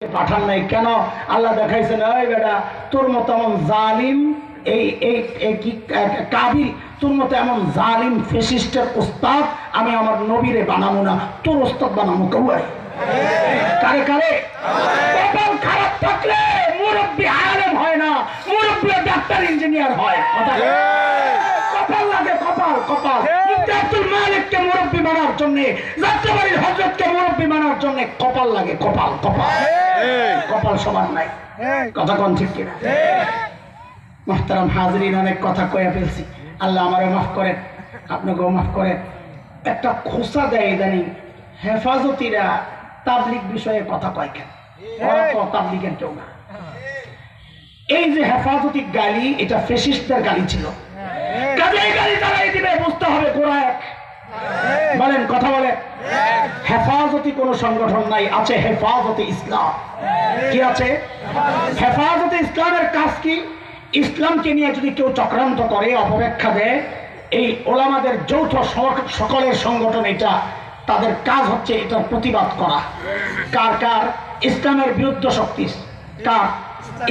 পাঠান নাই। কেন? আল্লাহ দেখাইছেন ওই বেটা তোর মতো এমন জালিম এই এই কি কাবিল তোর মতো এমন জালিম ফেসিস্টের ওস্তাদ আমি আমার নবীরে বানাবো না। তোর ওস্তাদ বানাবো কৌয়াই কারে কারে? কপাল খারাপ থাকলে মুরব্বী আলেম হয় না মুরব্বী ডাক্তার ইঞ্জিনিয়ার হয়। কথা কপাল লাগে কপাল কপাল। আব্দুল বানার জন্য যাত্রাবাড়ির হজরতকে মুরব্বী বানার জন্য কপাল লাগে কপাল কপাল। কপাল সমান নাই। কথা কোন ঠিক কিনা? মোহতারাম হাজরিন অনেক কথা কয়ে ফেলছি। আল্লাহ আমারও মাফ করেন আপনাকেও মাফ করেন। একটা খোসা দেয় ইদানিং হেফাজতিরা তাবলিক বিষয়ে কথা কয় কেন? ওরা তো তাবলিকের কেউ না। এই যে হেফাজতি গালি এটা ফেসিস্টদের গালি ছিল। কাজে গালি তারাই দিবে হেফাজতি কোন সংগঠন নাই, আছে হেফাজতে ইসলাম। কি আছে? হেফাজতে ইসলামের কাজ কি? ইসলামকে নিয়ে যদি কেউ চক্রান্ত করে, অপব্যাখ্যা দেয়, এই ওলামাদের যৌথ সকলের সংগঠন এটা, তাদের কাজ হচ্ছে এটার প্রতিবাদ করা। কার কার? ইসলামের বিরুদ্ধ শক্তি। কার?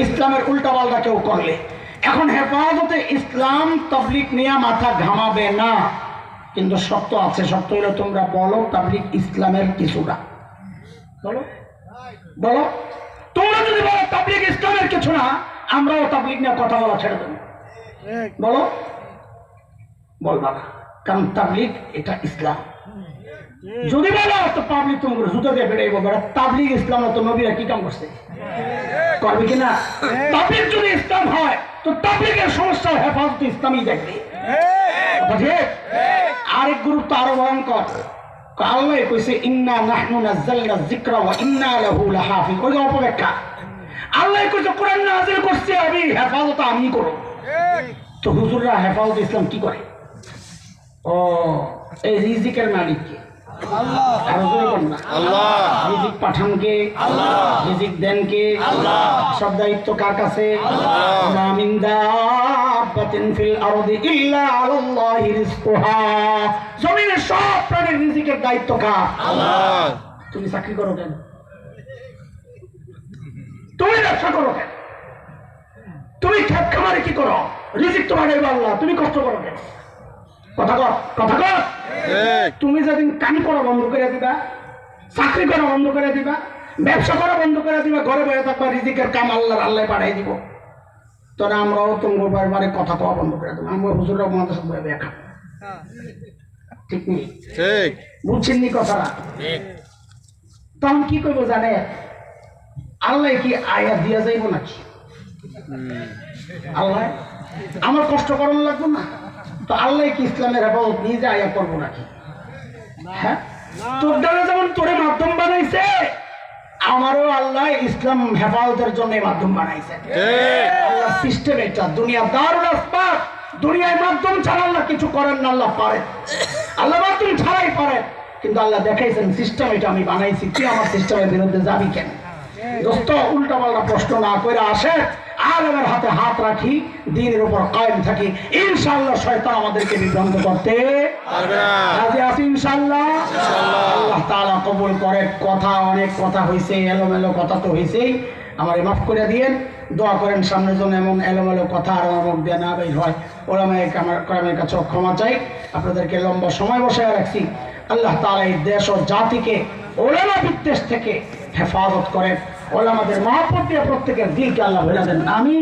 ইসলামের উল্টাপাল্টা কেউ করলে। এখন হেফাজতে ইসলাম তবলিক নিয়ে মাথা ঘামাবে না। কিন্তু সত্য আছে সত্য হলো তোমরা বলো তাবলিক ইসলামের কিছুটা। বলো? বলো? তোমরা যদি বলো তাবলিক ইসলামের কিছু না আমরাও তাবলিক নিয়ে কথা বলা ছেড়ে দেবো। বলো? বলবা না কারণ তাবলিক এটা ইসলাম। যদি বলো তো পাবলিক তুমি জুতো দিয়ে বেড়ে বেড়া তাবলিক ইসলাম তো নবীরা কি কাম করছে? করবে কিনা তাবলিক যদি ইসলাম হয় তো তাবলিকের সমস্যা হেফাজত ইসলামই দেখবে। কথা ঠিক? আরেক গুরুত্ব আরও ভয়ঙ্কর। আল্লাহ কইছে ইন্না নাহনু নাযালনা যিকরা ওয়া ইন্না লাহু লাহাফিজ। ওই যে অপব্যাখ্যা। আল্লাহ কইছে কোরআন নাযিল করছে আমি হেফাজত আমি করব। তো হুজুররা হেফাজত ইসলাম কি করে? ও এই রিজিকের মালিক কে? না। রিজিক পাঠান কে রিজিক দেন কে সব দায়িত্ব কার কাছে? মা মিন দাব্বাতিন ফিল আরদি ইল্লা আলাল্লাহি রিজকুহা। জমিনে সব প্রাণীর রিজিকের দায়িত্ব কার? তুমি চাকরি করো কেন? তুমি ব্যবসা করো কেন? তুমি খেত খামারে কি করো? রিজিক তোমার আল্লাহ তুমি কষ্ট করো কেন? কথা কর কথা কর তুমি যেদিন কাম করা বন্ধ করে দিবা চাকরি করা বন্ধ করে দিবা ব্যবসা করা বন্ধ করে দিবা ঘরে বসে থাকবা রিজিকের কাম আল্লাহর আল্লাহ পাঠাই দিব। তোরা আমরাও তোমার বারবারে কথা কওয়া বন্ধ করে দেবো। আমরা হুজুরা বয়ে দেখা ঠিক নেই? ঠিক। বুঝছেন নি কথাটা তখন কি করব জানে? আল্লাহ কি আয়া দিয়া যাইব নাকি? আল্লাহ আমার কষ্ট করানো লাগবে না? তো আল্লাহ কি ইসলামের হেফাজত নিজে আয়া করব নাকি? হ্যাঁ? তোর দ্বারা যেমন তোরে মাধ্যম বানাইছে আমারও আল্লাহ ইসলাম হেফাজতের জন্য মাধ্যম বানাইছে। আল্লাহ সিস্টেম এটা দুনিয়া দারুল আসবাব। দুনিয়ায় মাধ্যম ছাড়া আল্লাহ কিছু করেন না আল্লাহ পারেন আল্লাহ মাধ্যম ছাড়াই পারেন কিন্তু আল্লাহ দেখাইছেন সিস্টেম এটা আমি বানাইছি। তুই আমার সিস্টেমের বিরুদ্ধে যাবি কেন? দোস্ত উল্টা পাল্টা প্রশ্ন না করে আসে। আলমের হাতে হাত রাখি দিনের উপর কায়েম থাকি। ইনশাল্লাহ শয়তান আমাদেরকে বিভ্রান্ত করতে রাজি আছি ইনশাআল্লাহ? আল্লাহ তাআলা কবুল করে। কথা অনেক কথা হয়েছে এলোমেলো কথা তো হয়েছেই আমারে মাফ করে দিয়েন। দোয়া করেন সামনের জন্য এমন এলোমেলো কথা আর আমার মুখ দিয়ে না বের হয়। ওলামায় আমার কামের কাছে ক্ষমা চাই। আপনাদেরকে লম্বা সময় বসায় রাখছি। আল্লাহ তাআলা এই দেশ ও জাতিকে ওলামা বিদ্বেষ থেকে হেফাজত করেন। ওলামাদের মহাপত দিয়ে প্রত্যেকের দিলকে আল্লাহ ভেলা দেন আমি